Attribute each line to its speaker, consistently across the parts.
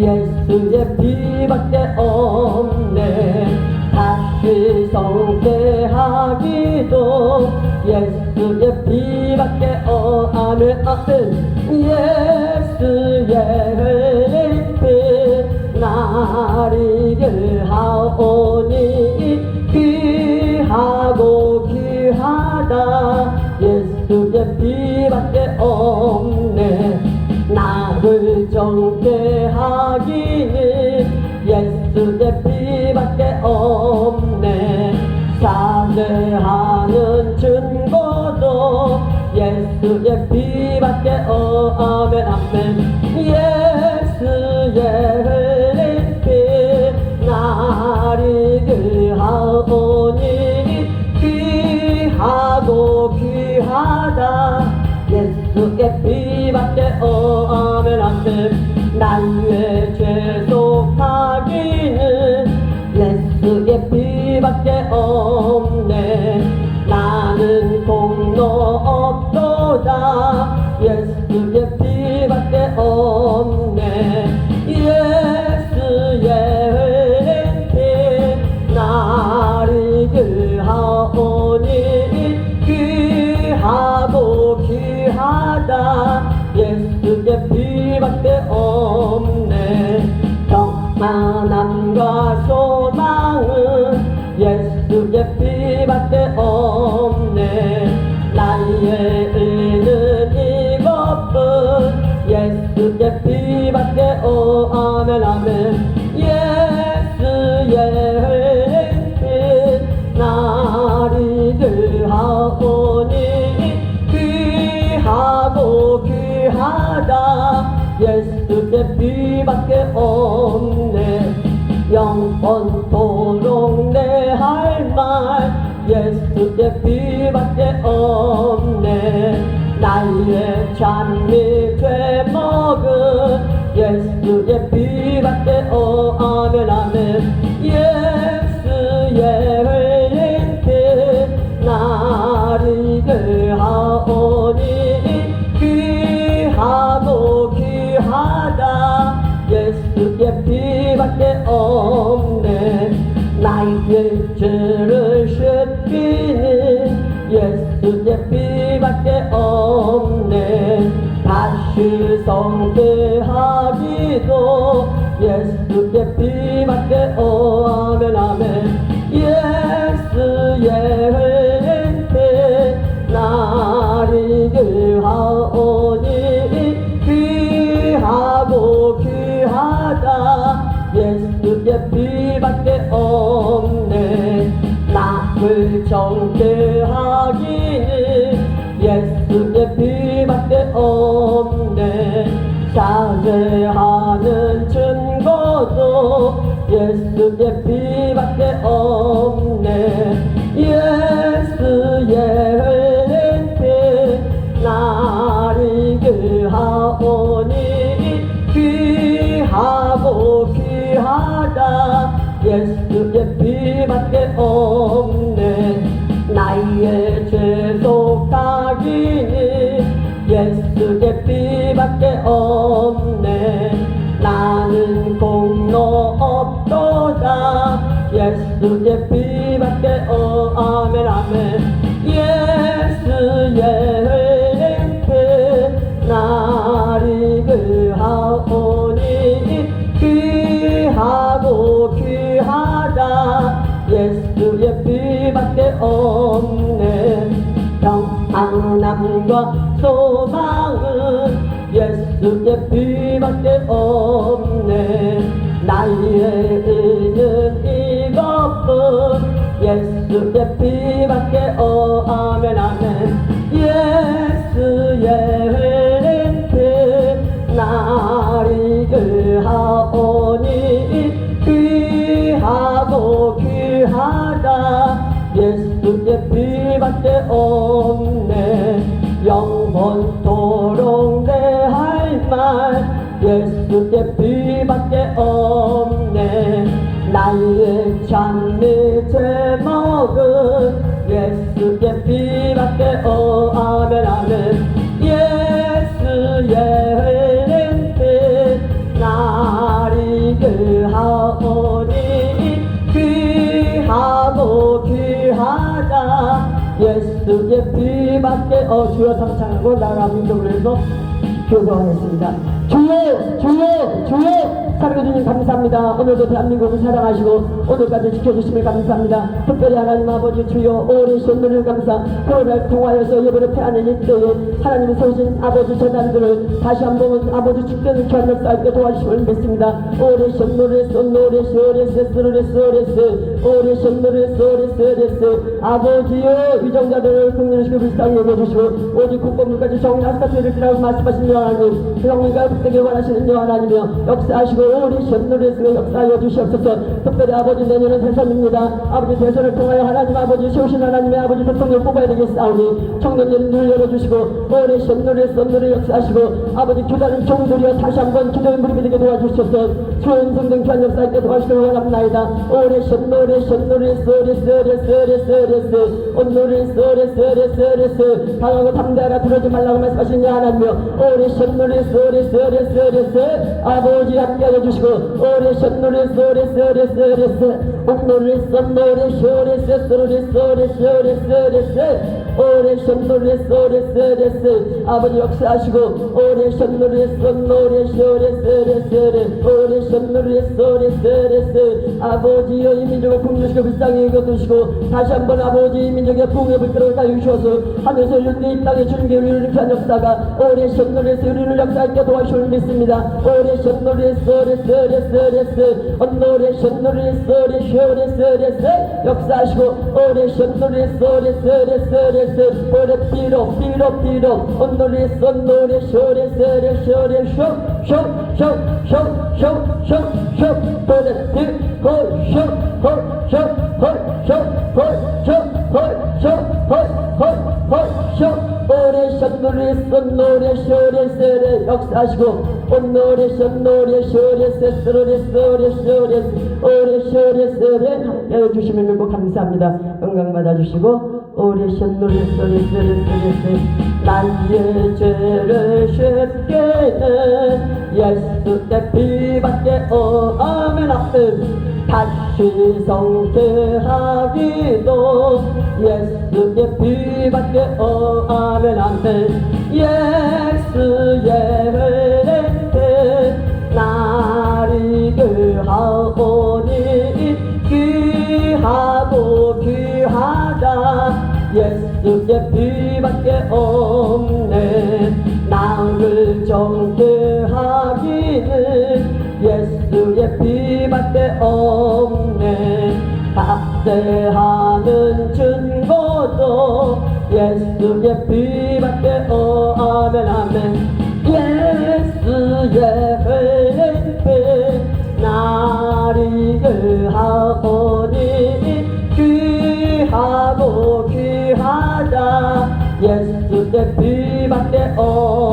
Speaker 1: 예수의 피밖에 없네. 다시 성대하기도 예수의 피밖에 없네 예수의 흘린 피 나리를 하오니 귀하고 귀하다. 예수의 피밖에 없네. 나를 정죄 피밖에 없네 예수의 피밖에 없네 아멘. 예수의 흘린 피 나리를 하오니 귀하고 귀하다. 예수의 피밖에 없네. 영원토록 내 할 말. 예수의 피밖에 없네 나의 찬미 죄먹은 예수의 피밖에 없네 아멘. 예수의 흘린 피 나리를 하오니 귀하고 귀하다. 예수의 피밖에 없네. 나의 죄를 씻기 성대하기도 예수의 피밖에 없네 아멘. 예수의 피 나리를 하오니 귀하고 귀하다. 예수의 피밖에 없네. 나를 정죄 예수의 피밖에 없네. 예수의 피 나리를 하오니 귀하고 귀하다. 예수의 피밖에 없네. 나의 예수의 피밖에 없네. 나의 그 비밖에 없네. 나의 장미 제목은 예수의 비밖에 어 아멘 아멘 예수의 흐른 빛 나를 그하오니 귀하고 귀하다 예수의 비밖에 어 주여 삼창하고 나가 민족을 위해서 교도하겠습니다. 주여 주여 주여. 사랑해 주님 감사합니다. 오늘도 대한민국을 사랑하시고 오늘까지 지켜주심을 감사합니다. 특별히 하나님 아버지 주여 오랜 시험을 감사. 코로나를 통하여서 여러분의 태하는 이때에 하나님이 세우신 아버지 재단들을 다시 한번 아버지 축제는 견력 쌓게 도와주심을 믿습니다. 오랜 시험을 했어 노래 시오레스 스르레스 오레스 했어 오레스 오레스 아버지여 위정자들을 긍휼하시고 불쌍히 여겨주시고 오직 국권물까지 정의하시다 죄를 지라고 말씀하신 여 하나님 영리가 붙들기 원하시는 여 하나님이여 역사하시고 우리 시험노래스가 역사하여 주시옵소서. 특별히 아버지 내년은 대선입니다. 아버지 대선을 통하여 하나님 아버지 세우신 하나님의 아버지 대통령 뽑아야 되겠사오니 청년들을 눈 열어주시고 올해 시험노래스 노래 역사하시고 아버지 교단은 종들이여 다시 한번 기도의 무릎이 되게 도와주시옵소서. 수원 성등 교환 역사할 도와주시길 원합나이다. 올해 시험노래 시험노래스 오레스 오레스 오레스 오레스 온노래스 오 Kardeş onları sırı sırı sırı sırı sırı Onları sırı sırı sırı sırı Tanrı Tanrı 들어지 말라고 말씀하신 하나님이여 우리 셋누리 쓰리 쓰리 쓰리 쓰 아버지 함께 해주시고 우리 셋누리 쓰리 쓰리 쓰리 쓰 옥누리 썸누리 쇼리 쓰리 쓰리 쓰리 쓰리 쓰 오래 션노레스 오레스 오레스 아버지 역사하시고 오래 션노레스 온노레스 오레스 오레스 오래. 션노레스 오레스 오레스 아버지여 이 민족을 국민시고 불쌍히 이겨두시고 다시 한번 아버지 이 민족의 부흥의 불길을 가주셔서 하늘에서 이 땅에 주님께 우리를 이렇게 역사가 오래 션노레스 우리를 역사할게 도와주시를 믿습니다. 오래 션노레스 오레스 오레스 오레스 온노레 션 노레스 오레스 오레스 오레스 역사하시고 오래 션노레스 오레스 오레스 오레스 şöyle böyle piro piro piro Onları sonları şöyle şöyle şöyle şok şok şok şok şok şok şok Böyle bir koy şok koy şok koy şok koy şok koy şok koy koy koy şok Böyle şöyle sonları şöyle şöyle yoksa aşkım Onları sonları şöyle şöyle şöyle şöyle Öyle şöyle şöyle Ya düşümümü bu kamsamda 영광 받아주시고 우리 신노리스리스리스리스 나의 죄를 쉽게는 예수의 피밖에 오 아멘 아멘 다시 성태하기도 예수의 피밖에 오하면 아멘 예수의 은혜에 나를 하오니 귀하고 귀 하다 예수의 피밖에 없네. 나를 정죄하기는 예수의 피밖에 없네. 박대하는 증거도 예수의 피밖에 under all. Oh.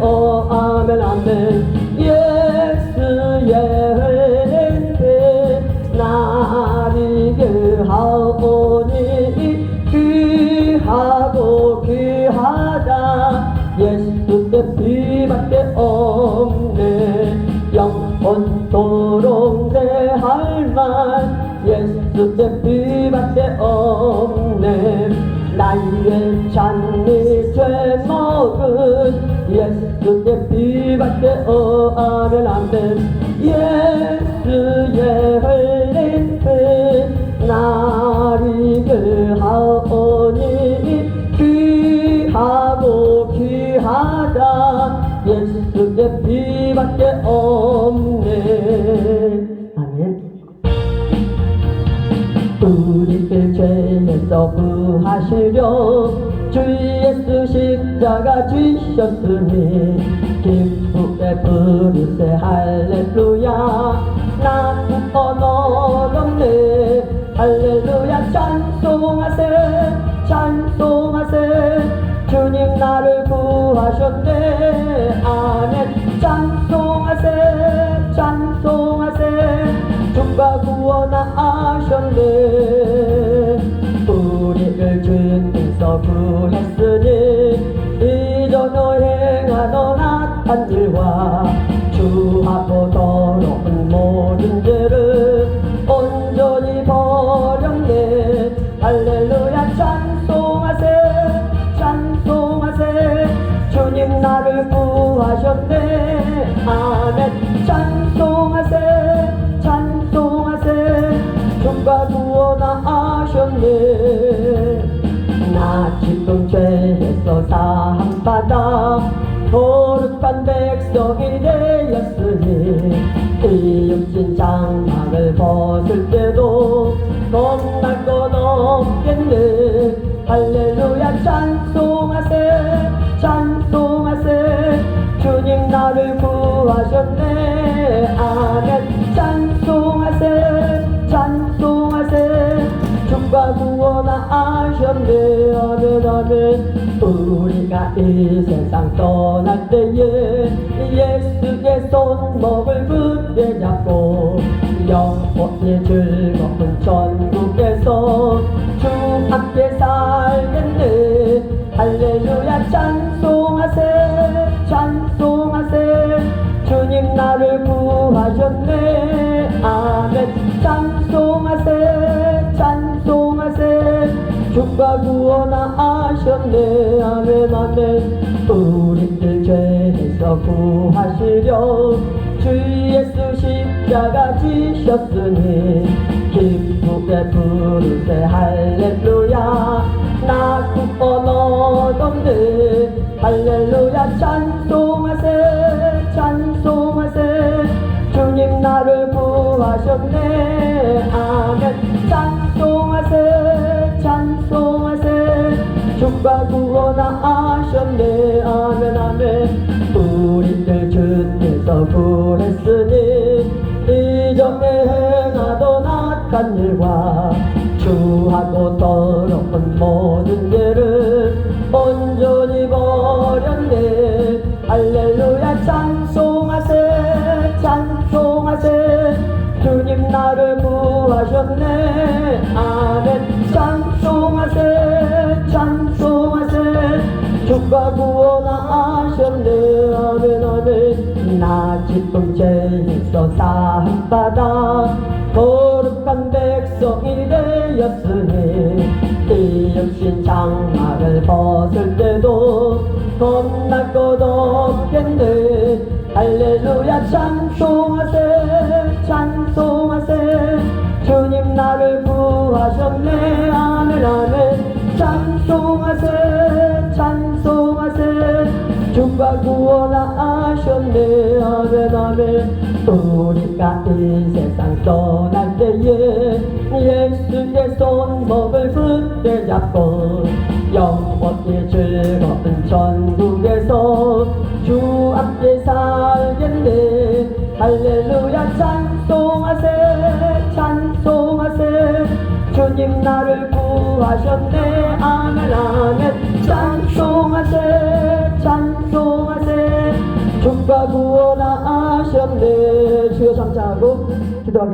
Speaker 1: 없 아멘 아멘 예수의 은혜 나를 그하오니 귀하고 귀하다. 예수의 피밖에 없네. 영원토록 내 할만 예수의 피밖에 없네 来源山里吹毛根，也是的皮巴的哦啊的南边，也。 십자가 지셨으니 기쁘게 부르세. 할렐루야. 나 얻었네. 할렐루야. 찬송하세. 찬송하세. 주님 나를 구하셨네. 아멘. 찬송하세. 찬송하세. 주가 구원하셨네. 우리를 주님께서 구했으니 행하던 악한 일과 주하고 더러운 모든 죄를 온전히 버렸네. 할렐루야 찬송하세 찬송하세. 주님 나를 구하셨네. 아멘. 찬송하세 찬송하세. 주가 구원하셨네. 나 지금 죄에서 사함받아 거룩한 백성이 되었으니 이육신 장막을 벗을 때도 겁날 건 없겠네. 할렐루야 찬송하세 찬송하세. 주님 나를 구하셨네. 아멘. 찬송하세 찬송하세. 주가 구원 하셨네 아멘 아멘 우리가 이 세상 떠날 때에 예수의 손목을 굳게 잡고. 영원히 즐거운 천국에서 주 함께 살겠네. 할렐루야 찬송하세 찬송하세. 주님 나를 구하셨네 주가 구원하셨네. 아멘 아멘 우리들 죄에서 구하시려. 주 예수 십자가 지셨으니 기쁘게 부르세. 할렐루야. 나 구원 얻었네. 할렐루야. 찬송하세. 찬송하세. 주님 나를 구하셨네. 아멘. 찬 주가 구원하셨네. 아멘 아멘. 우리들 주께서 구했으니 이전에 행하던 악한 일과 주하고 더러운 모든 죄를 온전히 버렸네. 할렐루야 찬송하세 찬송하세. 주님 나를 구하셨네 사함받아 거룩한 백성이 되었으니 이 육신 장막을 벗을 때도 겁날 것 없겠네 할렐루야 찬송하세 찬송하세. 주님 나를 구하셨네. 아멘 아멘. 찬송하세 찬송하세. 주가 구원하 아멘 아멘 우리가 이 세상 떠날 때에 예수의 손목을 굳게 잡고 영원히 즐거운 천국에서 주 함께 살겠네. 할렐루야 찬송하세 찬송하세. 주님 나를 구하셨네. 아멘 아멘. 찬송하세 구원하셨네. 주여 삼창하고 기도하겠습니다